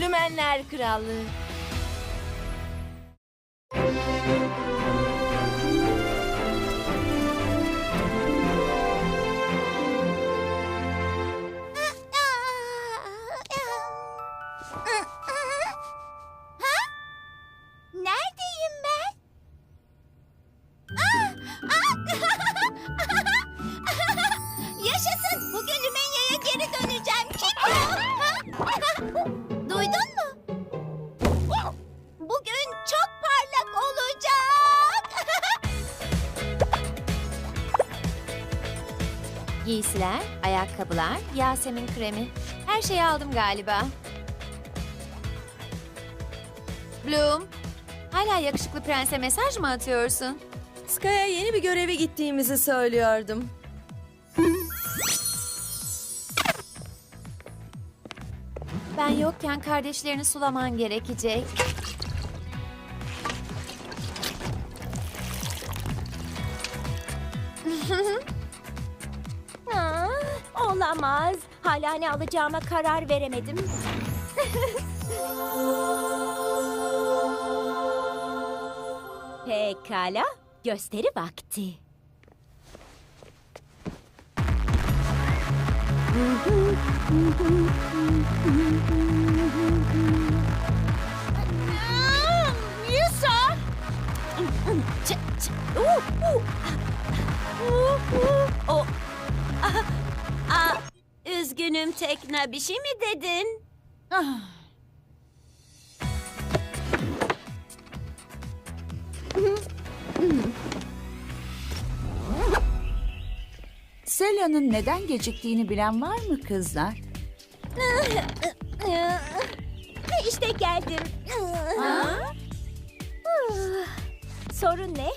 Lümenler Krallığı. Giysiler, ayakkabılar, Yasemin kremi. Her şeyi aldım galiba. Bloom, hala yakışıklı prense mesaj mı atıyorsun? Sky'a yeni bir göreve gittiğimizi söylüyordum. Ben yokken kardeşlerini sulaman gerekecek. Olamaz. Hala ne alacağıma karar veremedim. Pekala, gösteri vakti. Yusa! Ç- ç- uh, uh. Uh, uh. Ah, ah, üzgünüm Tekna, bir şey mi dedin? Sela'nın neden geciktiğini bilen var mı kızlar? İşte geldim. Sorun ne?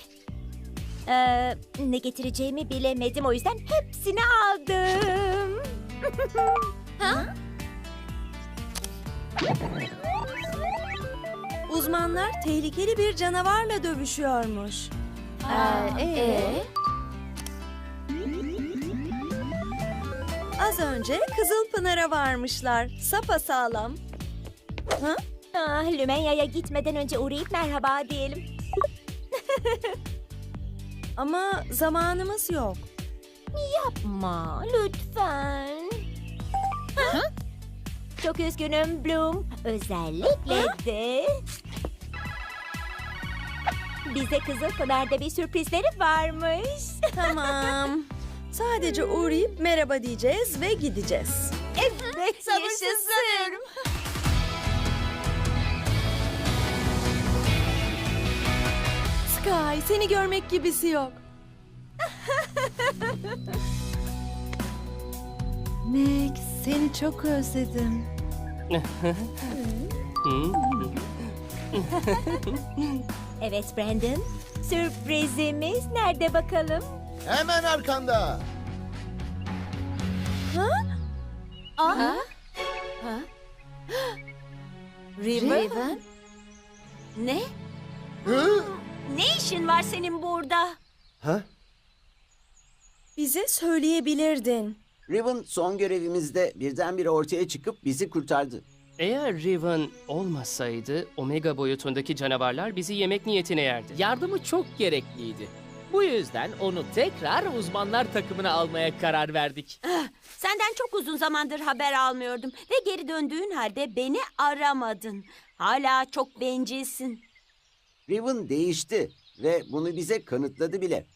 Ee, ne getireceğimi bilemedim o yüzden hepsini aldım. Uzmanlar tehlikeli bir canavarla dövüşüyormuş. Ee, ee? Az önce Kızılpınar'a varmışlar. Sapa sağlam. Ah, Lümenya'ya gitmeden önce uğrayıp merhaba diyelim. Ama zamanımız yok. Yapma lütfen. Çok üzgünüm Bloom. Özellikle de... Bize Kızılpınar'da bir sürprizleri varmış. Tamam. Sadece uğrayıp merhaba diyeceğiz ve gideceğiz. Evet, yaşasın. Sky, seni görmek gibisi yok. Meg, seni çok özledim. Evet Brandon, sürprizimiz nerede bakalım? Hemen arkanda. Ha? River? Raven? Ne? Hı? Ne işin var senin burada? Ha? Bize söyleyebilirdin. Riven son görevimizde birdenbire ortaya çıkıp bizi kurtardı. Eğer Riven olmasaydı Omega boyutundaki canavarlar bizi yemek niyetine yerdi. Yardımı çok gerekliydi. Bu yüzden onu tekrar uzmanlar takımına almaya karar verdik. Senden çok uzun zamandır haber almıyordum ve geri döndüğün halde beni aramadın. Hala çok bencilsin. Riven değişti ve bunu bize kanıtladı bile.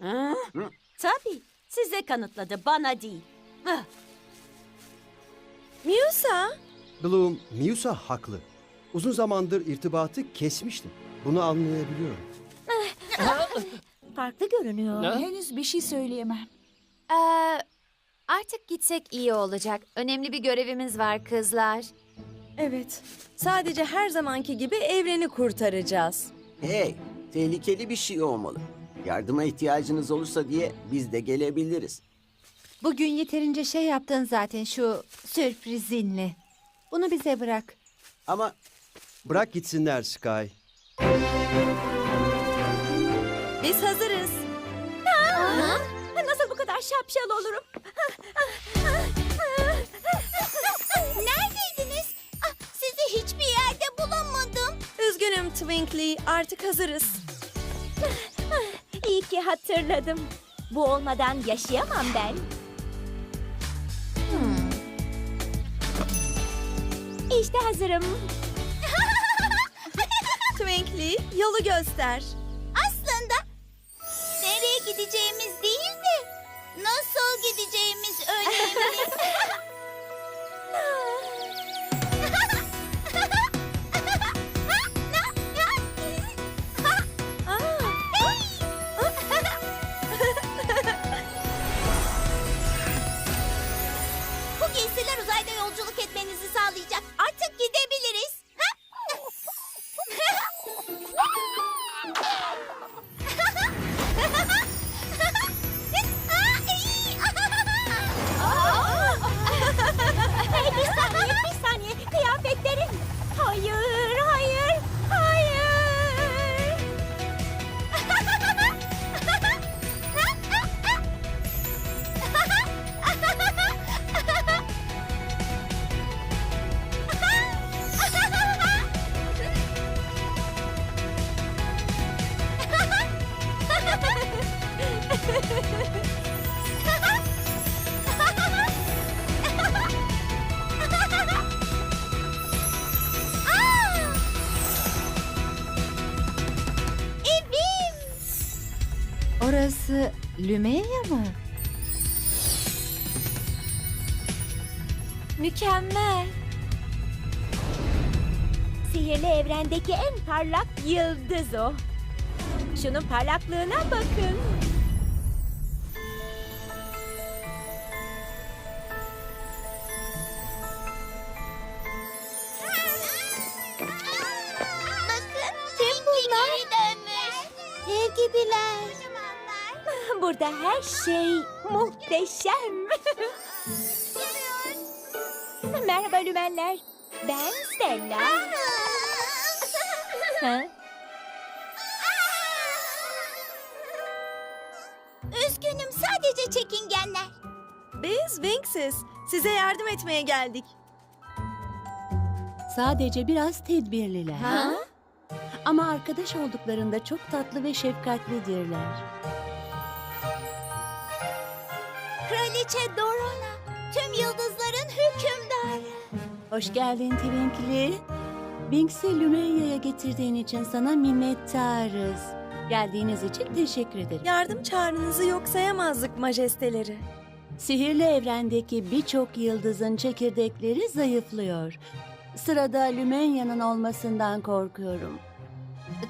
Hı? Hı? Tabii, size kanıtladı, bana değil. Hah, Musa, Bloom, Miusa haklı. Uzun zamandır irtibatı kesmiştim. Bunu anlayabiliyorum. Farklı görünüyor. Henüz bir şey söyleyemem. Ee, artık gitsek iyi olacak. Önemli bir görevimiz var kızlar. evet. Sadece her zamanki gibi evreni kurtaracağız. Hey, tehlikeli bir şey olmalı. Yardıma ihtiyacınız olursa diye biz de gelebiliriz. Bugün yeterince şey yaptın zaten şu sürprizinle. Bunu bize bırak. Ama Bırak gitsinler Sky. Biz hazırız. Nasıl bu kadar şapşal olurum? Neredeydiniz? Ah, sizi Twinkly, artık hazırız. İyi ki hatırladım. Bu olmadan yaşayamam ben. İşte hazırım. Twinkly, yolu göster. Aslında nereye gideceğimiz Mükemmel. Sihirli evrendeki en parlak yıldız o. Şunun parlaklığına bakın. Bakın tüm bunlar. Dev gibiler. Burada her şey muhteşem. Merhaba lümenler. Ben Stella. Ha? Üzgünüm sadece çekingenler. Biz Winxiz. Size yardım etmeye geldik. Sadece biraz tedbirliler. Ama arkadaş olduklarında çok tatlı ve şefkatlidirler. Kraliçe Dorona. Tüm hükümdarı. Hoş geldin Twinkly. Binks'i Lumenya'ya getirdiğin için sana minnettarız. Geldiğiniz için teşekkür ederim. Yardım çağrınızı yok sayamazdık majesteleri. Sihirli evrendeki birçok yıldızın çekirdekleri zayıflıyor. Sırada Lumenya'nın olmasından korkuyorum.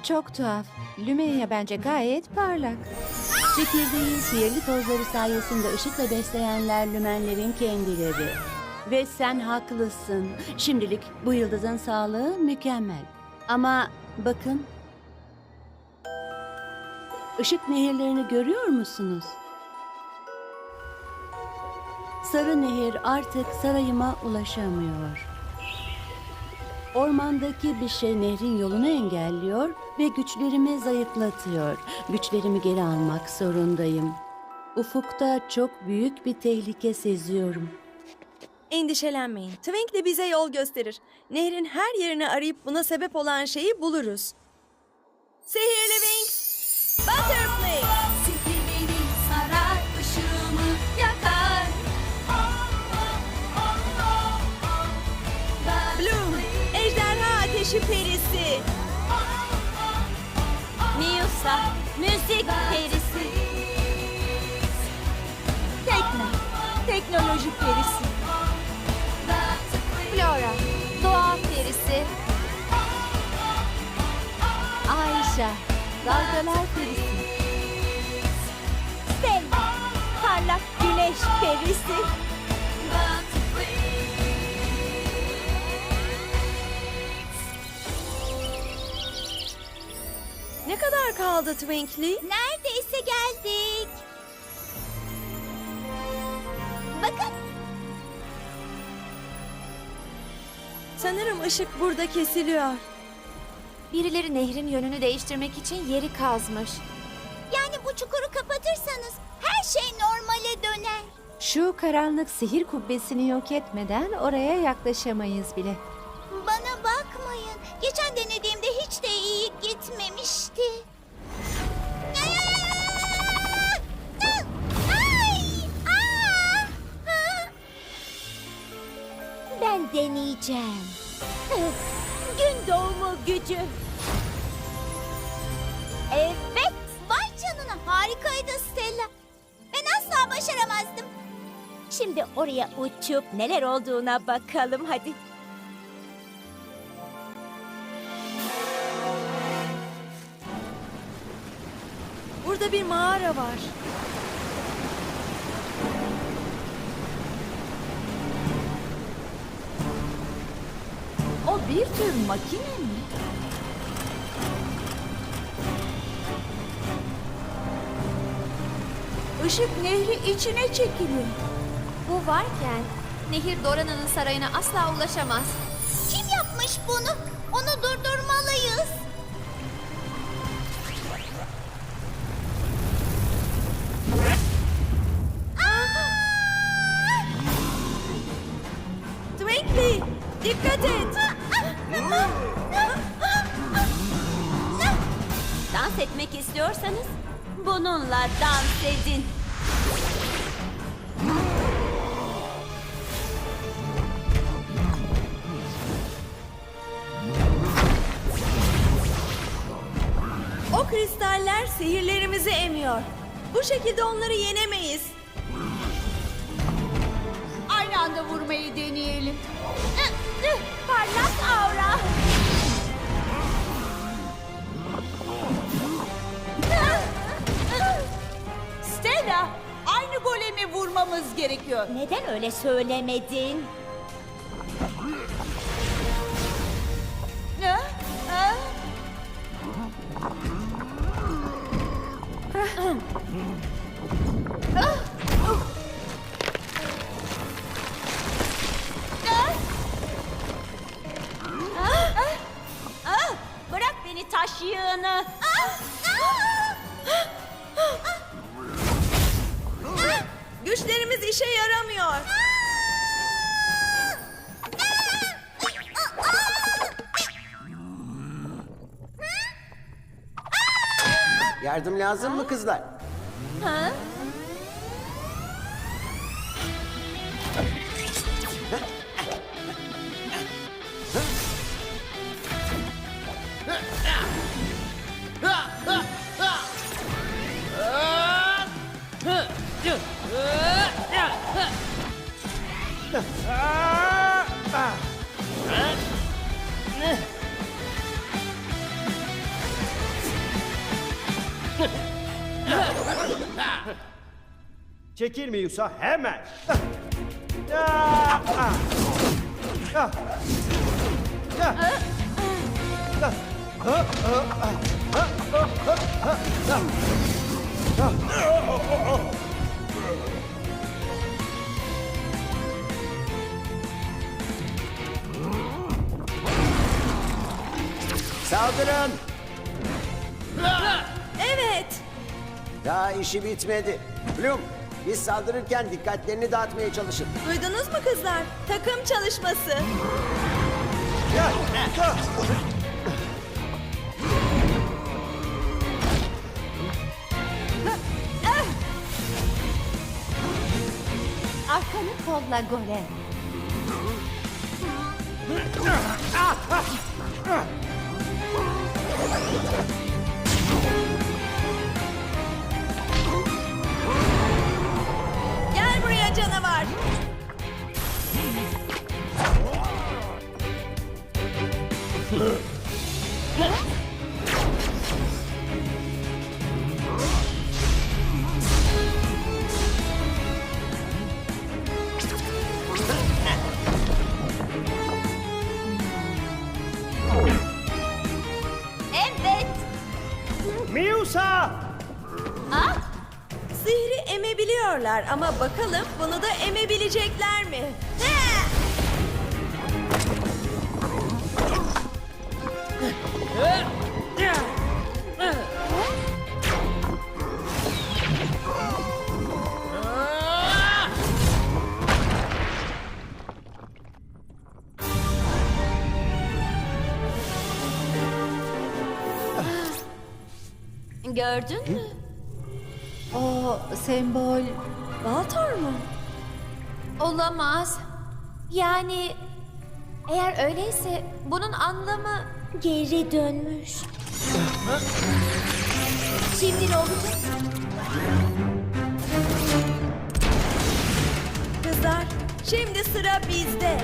Çok tuhaf. Lümenya bence gayet parlak. Çekirdeği sihirli tozları sayesinde ışıkla besleyenler lümenlerin kendileri. Ve sen haklısın. Şimdilik bu yıldızın sağlığı mükemmel. Ama bakın. Işık nehirlerini görüyor musunuz? Sarı nehir artık sarayıma ulaşamıyor. Ormandaki bir şey nehrin yolunu engelliyor ve güçlerimi zayıflatıyor. Güçlerimi geri almak zorundayım. Ufukta çok büyük bir tehlike seziyorum. Endişelenmeyin. Twinkly bize yol gösterir. Nehrin her yerini arayıp buna sebep olan şeyi buluruz. Sihirli Winx! Butterfly! Sihir beni sarar, ışığımı yakar. Bloom! Ejderha ateşi perisi! Miusa, müzik perisi. Tekno, teknoloji perisi. Flora, doğa perisi. Ayşe, dalgalar perisi. Stella. Parlak güneş perisi. Ne kadar kaldı Twinkly? Neredeyse geldik. Bakın Sanırım ışık burada kesiliyor. Birileri nehrin yönünü değiştirmek için yeri kazmış. yani bu çukuru kapatırsanız her şey normale döner. Şu karanlık sihir kubbesini yok etmeden oraya yaklaşamayız bile. Bana bakmayın. Geçen denediğimde hiç de iyi gitmemişti. Ben deneyeceğim. Gün doğumu gücü. Evet. Vay canına harikaydı Stella. Ben asla başaramazdım. Şimdi oraya uçup neler olduğuna bakalım hadi. Burada bir mağara var. Bir tür makine mi? Işık nehri içine çekiliyor. Bu varken nehir Dorana'nın sarayına asla ulaşamaz. Kim yapmış bunu? Onu durdurmalıyız. Kristaller sihirlerimizi emiyor. Bu şekilde onları yenemeyiz. Aynı anda vurmayı deneyelim. Parlak aura. Stella, aynı golemi vurmamız gerekiyor. Neden öyle söylemedin? Yardım lazım mı kızlar? Çekil Çekilmiyorsa hemen. Saldırın. Evet. Daha işi bitmedi. Bloom biz saldırırken dikkatlerini dağıtmaya çalışın. Duydunuz mu kızlar? Takım çalışması. Arkanı kolla golem. Gel Kara canavar. ama bakalım bunu da emebilecekler mi? Gördün mü? O sembol Baltor mu? Olamaz. Yani eğer öyleyse bunun anlamı Geri dönmüş. Şimdi ne olacak? Kızlar, şimdi sıra bizde.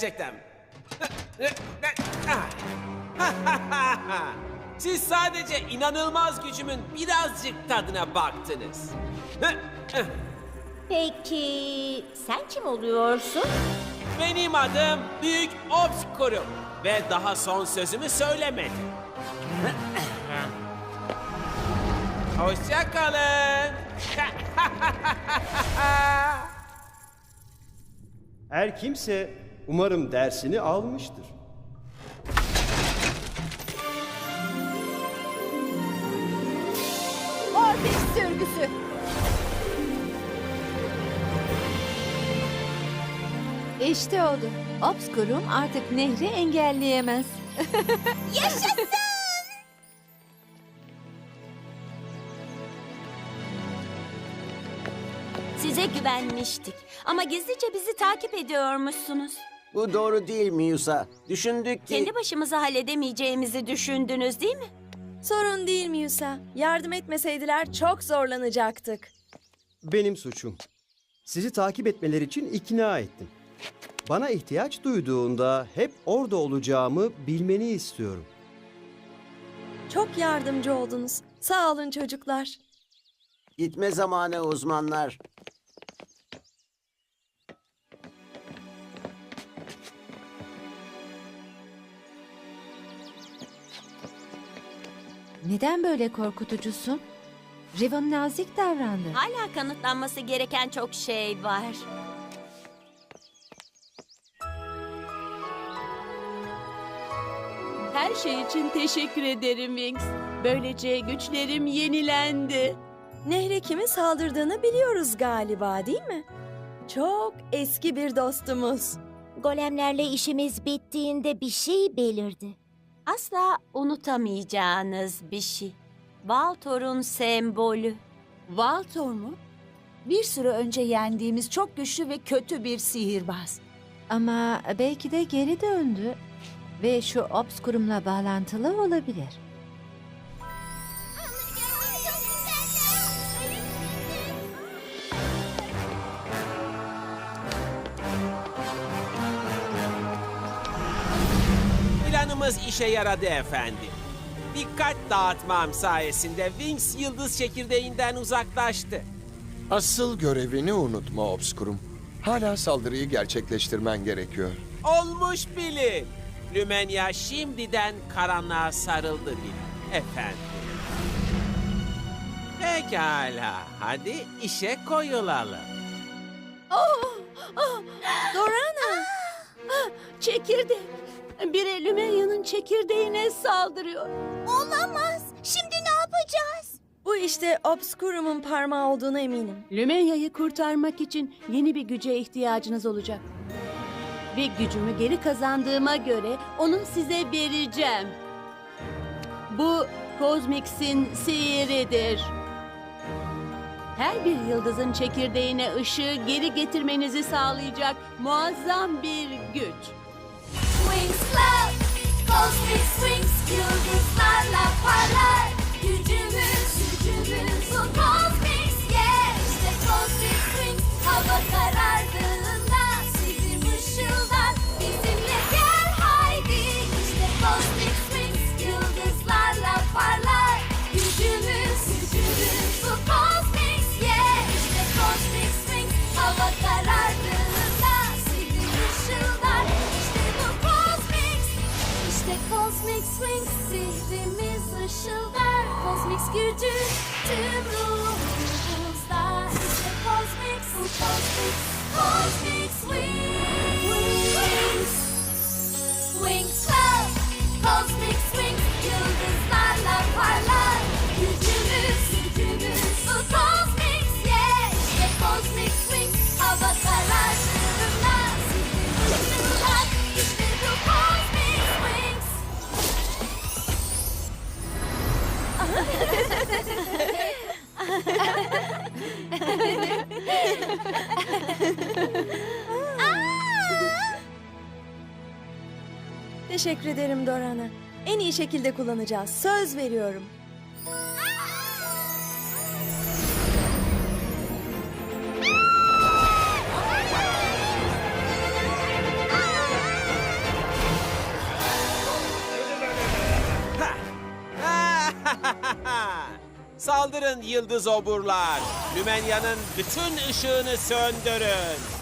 Gerçekten. Siz sadece inanılmaz gücümün birazcık tadına baktınız. Peki sen kim oluyorsun? Benim adım Büyük Obscurum ve daha son sözümü söylemedim. Hoşça kalın. Her kimse umarım dersini almıştır. Mortis sürgüsü. İşte oldu. Obscurum artık nehri engelleyemez. Size güvenmiştik. Ama gizlice bizi takip ediyormuşsunuz. Bu doğru değil Miusa. Düşündük ki... Kendi başımıza halledemeyeceğimizi düşündünüz değil mi? Sorun değil Musa. Yardım etmeseydiler çok zorlanacaktık. Benim suçum. Sizi takip etmeleri için ikna ettim. Bana ihtiyaç duyduğunda hep orada olacağımı bilmeni istiyorum. Çok yardımcı oldunuz. Sağ olun çocuklar. Gitme zamanı uzmanlar. Neden böyle korkutucusun? Riven nazik davrandı. Hala kanıtlanması gereken çok şey var. Her şey için teşekkür ederim Wings. Böylece güçlerim yenilendi. Nehre kimin saldırdığını biliyoruz galiba değil mi? Çok eski bir dostumuz. Golemlerle işimiz bittiğinde bir şey belirdi. Asla unutamayacağınız bir şey. Valtor'un sembolü. Valtor mu? Bir süre önce yendiğimiz çok güçlü ve kötü bir sihirbaz. Ama belki de geri döndü. Ve şu Obscurum'la bağlantılı olabilir. Planımız işe yaradı efendim. Dikkat dağıtmam sayesinde Wings yıldız çekirdeğinden uzaklaştı. Asıl görevini unutma Obscurum. Hala saldırıyı gerçekleştirmen gerekiyor. Olmuş bilin. Lümenya şimdiden karanlığa sarıldı bile efendim. Pekala, hadi işe koyulalım. Dorana! Çekirdek. Biri Lümenya'nın çekirdeğine saldırıyor. Olamaz. Şimdi ne yapacağız? Bu işte Obscurum'un parmağı olduğuna eminim. Lümenya'yı kurtarmak için yeni bir güce ihtiyacınız olacak. Ve gücümü geri kazandığıma göre onu size vereceğim. Bu Kozmix'in sihiridir. Her bir yıldızın çekirdeğine ışığı geri getirmenizi sağlayacak muazzam bir güç. Mostly swings killed his. Gücü tüm ruhumuzda ederim Dorana. En iyi şekilde kullanacağız. Söz veriyorum. Saldırın yıldız oburlar. Lümenya'nın bütün ışığını söndürün.